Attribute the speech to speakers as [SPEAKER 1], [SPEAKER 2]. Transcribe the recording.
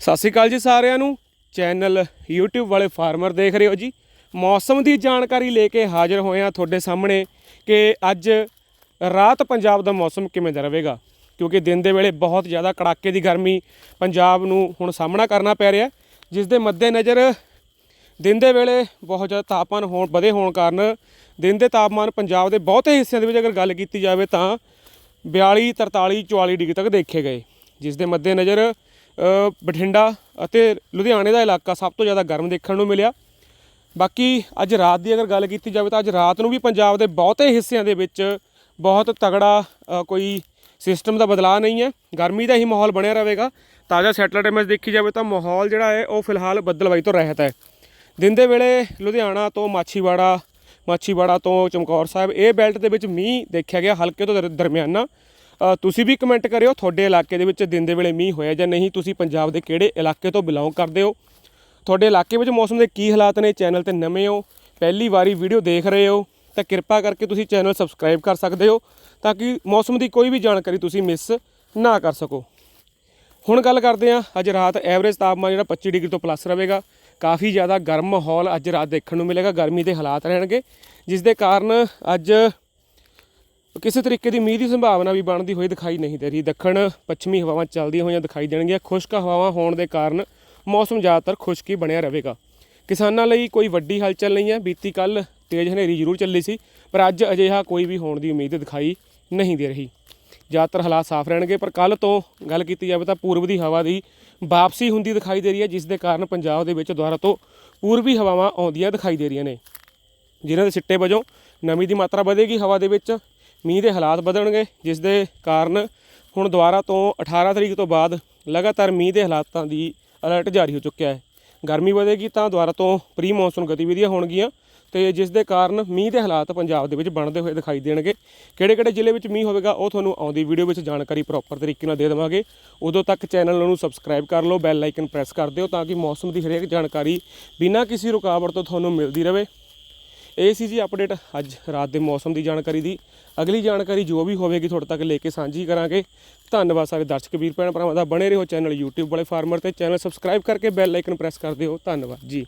[SPEAKER 1] ਸਤਿ ਸ਼੍ਰੀ ਅਕਾਲ ਜੀ ਸਾਰਿਆਂ ਨੂੰ। ਚੈਨਲ YouTube ਵਾਲੇ ਫਾਰਮਰ ਦੇਖ ਰਹੇ ਹੋ ਜੀ। ਮੌਸਮ ਦੀ ਜਾਣਕਾਰੀ ਲੈ ਕੇ ਹਾਜ਼ਰ ਹੋਏ ਹਾਂ ਤੁਹਾਡੇ ਸਾਹਮਣੇ ਕਿ ਅੱਜ ਰਾਤ ਪੰਜਾਬ ਦਾ ਮੌਸਮ ਕਿਵੇਂ ਦਾ ਰਹੇਗਾ। ਕਿਉਂਕਿ ਦਿਨ ਦੇ ਵੇਲੇ ਬਹੁਤ ਜ਼ਿਆਦਾ ਕੜਾਕੇ ਦੀ ਗਰਮੀ ਪੰਜਾਬ ਨੂੰ ਹੁਣ ਸਾਹਮਣਾ ਕਰਨਾ ਪੈ ਰਿਹਾ ਜਿਸ ਦੇ ਮੱਦੇਨਜ਼ਰ ਦਿਨ ਦੇ ਵੇਲੇ ਬਹੁਤ ਜ਼ਿਆਦਾ ਤਾਪਮਾਨ ਹੋਣ ਵਧੇ ਹੋਣ ਕਾਰਨ ਦਿਨ ਦੇ ਤਾਪਮਾਨ ਪੰਜਾਬ ਦੇ ਬਹੁਤੇ ਹਿੱਸਿਆਂ ਦੇ ਵਿੱਚ ਅਗਰ ਗੱਲ ਕੀਤੀ ਜਾਵੇ ਤਾਂ 42 43 44 ਡਿਗਰੀ ਤੱਕ ਦੇਖੇ ਗਏ ਜਿਸ ਦੇ ਮੱਦੇਨਜ਼ਰ ਅ, ਬਠਿੰਡਾ ਅਤੇ ਲੁਧਿਆਣੇ ਦਾ ਇਲਾਕਾ ਸਭ ਤੋਂ ਜ਼ਿਆਦਾ ਗਰਮ ਦੇਖਣ ਨੂੰ ਮਿਲਿਆ। ਬਾਕੀ ਅੱਜ ਰਾਤ ਦੀ ਅਗਰ ਗੱਲ ਕੀਤੀ ਜਾਵੇ ਤਾਂ ਅੱਜ ਰਾਤ ਨੂੰ ਵੀ ਪੰਜਾਬ ਦੇ ਬਹੁਤੇ ਹਿੱਸਿਆਂ ਦੇ ਵਿੱਚ ਬਹੁਤ ਤਗੜਾ ਕੋਈ ਸਿਸਟਮ ਦਾ ਬਦਲਾਅ ਨਹੀਂ ਹੈ। ਗਰਮੀ ਦਾ ਹੀ ਮਾਹੌਲ ਬਣਿਆ ਰਹੇਗਾ। ਤਾਜ਼ਾ ਸੈਟਲਾਈਟ ਇਮੇਜ ਦੇਖੀ ਜਾਵੇ ਤਾਂ ਮਾਹੌਲ ਜਿਹੜਾ ਹੈ ਉਹ ਫਿਲਹਾਲ ਬੱਦਲਵਾਈ ਤੋਂ ਰਹਿਤ ਹੈ। ਦਿਨ ਦੇ ਵੇਲੇ ਲੁਧਿਆਣਾ ਤੋਂ ਮਾਛੀਵਾੜਾ ਮਾਛੀਵਾੜਾ ਤੋਂ ਚਮਕੌਰ ਸਾਹਿਬ, ਇਹ ਬੈਲਟ ਦੇ ਵਿੱਚ ਮੀਂਹ ਦੇਖਿਆ ਗਿਆ ਹਲਕੇ ਤੋਂ ਦਰ- ਦਰਮਿਆਨਾ। ਤੁਸੀਂ ਵੀ ਕਮੈਂਟ ਕਰਿਓ, ਤੁਹਾਡੇ ਇਲਾਕੇ ਦੇ ਵਿੱਚ ਦਿਨ ਦੇ ਵੇਲੇ ਮੀਂਹ ਹੋਇਆ ਜਾਂ ਨਹੀਂ, ਤੁਸੀਂ ਪੰਜਾਬ ਦੇ ਕਿਹੜੇ ਇਲਾਕੇ ਤੋਂ ਬਿਲੋਂਗ ਕਰਦੇ ਹੋ? ਤੁਹਾਡੇ ਇਲਾਕੇ ਵਿੱਚ ਮੌਸਮ ਦੇ ਕੀ ਹਾਲਾਤ ਨੇ ਚੈਨਲ ਤੇ ਨਵੇਂ ਹੋ, ਪਹਿਲੀ ਵਾਰੀ ਵੀਡੀਓ ਦੇਖ ਰਹੇ ਹੋ, ਤਾਂ ਕਿਰਪਾ ਕਰਕੇ ਤੁਸੀਂ ਚੈਨਲ ਸਬਸਕ੍ਰਾਈਬ ਕਰ ਸਕਦੇ ਹੋ, ਤਾਂ ਕਿ ਮੌਸਮ ਦੀ ਕੋਈ ਵੀ ਜਾਣਕਾਰੀ ਤੁਸੀਂ ਮਿਸ ਨਾ ਕਰ ਸਕੋ। ਹੁਣ ਗੱਲ ਕਰਦੇ ਹਾਂ, ਅੱਜ ਰਾਤ ਐਵਰੇਜ ਤਾਪਮਾਨ ਜਿਹੜਾ 25 ਡਿਗਰੀ ਤੋਂ ਪਲੱਸ ਰਹੇਗਾ। ਕਾਫੀ ਜ਼ਿਆਦਾ ਗਰਮ ਮਾਹੌਲ ਅੱਜ ਰਾਤ ਦੇਖਣ ਨੂੰ ਮਿਲੇਗਾ, ਗਰਮੀ ਦੇ ਹਾਲਾਤ ਰਹਿਣਗੇ ਜਿਸ ਦੇ ਕਾਰਨ ਅੱਜ ਕਿਸੇ ਤਰੀਕੇ ਦੀ ਮੀਂਹ ਦੀ ਸੰਭਾਵਨਾ ਵੀ ਬਣਦੀ ਹੋਈ ਦਿਖਾਈ ਨਹੀਂ ਦੇ ਰਹੀ। ਦੱਖਣ, ਪੱਛਮੀ ਹਵਾਵਾਂ ਚੱਲਦੀਆਂ ਹੋਈਆਂ ਦਿਖਾਈ ਦੇਣਗੀਆਂ। ਖੁਸ਼ਕ ਹਵਾਵਾਂ ਹੋਣ ਦੇ ਕਾਰਨ ਮੌਸਮ ਜ਼ਿਆਦਾਤਰ ਖੁਸ਼ਕੀ ਬਣਿਆ ਰਹੇਗਾ। ਕਿਸਾਨਾਂ ਲਈ ਕੋਈ ਵੱਡੀ ਹਲਚਲ ਨਹੀਂ ਹੈ। ਬੀਤੀ ਕੱਲ ਤੇਜ਼ ਹਨੇਰੀ ਜ਼ਰੂਰ ਚੱਲੀ ਸੀ, ਪਰ ਅੱਜ ਅਜਿਹਾ ਕੋਈ ਵੀ ਹੋਣ ਦੀ ਉਮੀਦ ਦਿਖਾਈ ਨਹੀਂ ਦੇ ਰਹੀ। ਜ਼ਿਆਦਾਤਰ ਹਾਲਾਤ ਸਾਫ਼ ਰਹਿਣਗੇ, ਪਰ ਕੱਲ ਤੋਂ ਗੱਲ ਕੀਤੀ ਜਾਵੇ ਤਾਂ ਪੂਰਬ ਦੀ ਹਵਾ ਦੀ ਵਾਪਸੀ ਹੁੰਦੀ ਦਿਖਾਈ ਦੇ ਰਹੀ ਹੈ, ਜਿਸ ਦੇ ਕਾਰਨ ਪੰਜਾਬ ਦੇ ਵਿੱਚ ਦੁਬਾਰਾ ਤੋਂ ਪੂਰਬੀ ਹਵਾਵਾਂ ਆਉਂਦੀਆਂ ਦਿਖਾਈ ਦੇ ਰਹੀਆਂ ਨੇ। ਜਿਨ੍ਹਾਂ ਦੇ ਸਿੱਟੇ ਵਜੋਂ ਨਮੀ ਦੀ ਮਾਤਰਾ ਵਧੇਗੀ, ਹਵਾ ਦੇ ਵਿੱਚ ਮੀਂਹ ਦੇ ਹਾਲਾਤ ਵਧਣਗੇ, ਜਿਸ ਦੇ ਕਾਰਨ ਹੁਣ ਦੁਬਾਰਾ ਤੋਂ 18 ਤਰੀਕ ਤੋਂ ਬਾਅਦ ਲਗਾਤਾਰ ਮੀਂਹ ਦੇ ਹਾਲਾਤਾਂ ਦੀ ਅਲਰਟ ਜਾਰੀ ਹੋ ਚੁੱਕਿਆ ਹੈ। ਗਰਮੀ ਵਧੇਗੀ ਤਾਂ ਦੁਬਾਰਾ ਤੋਂ ਪ੍ਰੀ ਮੌਨਸੂਨ ਗਤੀਵਿਧੀਆਂ ਹੋਣਗੀਆਂ ਤੇ ਜਿਸ ਦੇ ਕਾਰਨ ਮੀਂਹ ਦੇ ਹਾਲਾਤ ਪੰਜਾਬ ਦੇ ਵਿੱਚ ਬਣਦੇ ਹੋਏ ਦਿਖਾਈ ਦੇਣਗੇ। ਕਿਹੜੇ ਕਿਹੜੇ ਜ਼ਿਲ੍ਹੇ ਵਿੱਚ ਮੀਂਹ ਹੋਵੇਗਾ, ਉਹ ਤੁਹਾਨੂੰ ਆਉਂਦੀ ਵੀਡੀਓ ਵਿੱਚ ਜਾਣਕਾਰੀ ਪ੍ਰੋਪਰ ਤਰੀਕੇ ਨਾਲ ਦੇ ਦੇਵਾਂਗੇ। ਉਦੋਂ ਤੱਕ ਚੈਨਲ ਨੂੰ ਸਬਸਕ੍ਰਾਈਬ ਕਰ ਲਓ ਬੈਲ ਆਈਕਨ ਪ੍ਰੈਸ ਕਰ ਦਿਓ ਤਾਂ ਕਿ ਮੌਸਮ ਦੀ ਹਰੇਕ ਜਾਣਕਾਰੀ ਬਿਨਾਂ ਕਿਸੇ ਰੁਕਾਵਟ ਤੋਂ ਤੁਹਾਨੂੰ ਮਿਲਦੀ ਰਹੇ। ਇਹ ਸੀ ਜੀ ਅਪਡੇਟ ਅੱਜ ਰਾਤ ਦੇ ਮੌਸਮ ਦੀ ਜਾਣਕਾਰੀ ਦੀ। ਅਗਲੀ ਜਾਣਕਾਰੀ ਜੋ ਵੀ ਹੋਵੇਗੀ ਤੁਹਾਡੇ ਤੱਕ ਲੈ ਕੇ ਸਾਂਝੀ ਕਰਾਂਗੇ। ਧੰਨਵਾਦ ਸਾਰੇ ਦਰਸ਼ਕ ਵੀਰ ਭੈਣ ਭਰਾਵਾਂ ਦਾ। ਬਣੇ ਰਹੋ ਚੈਨਲ YouTube ਵਾਲੇ ਫਾਰਮਰ ਤੇ। ਚੈਨਲ ਸਬਸਕ੍ਰਾਈਬ ਕਰਕੇ ਬੈਲ ਆਈਕਨ ਪ੍ਰੈਸ ਕਰ ਦਿਓ। ਧੰਨਵਾਦ ਜੀ।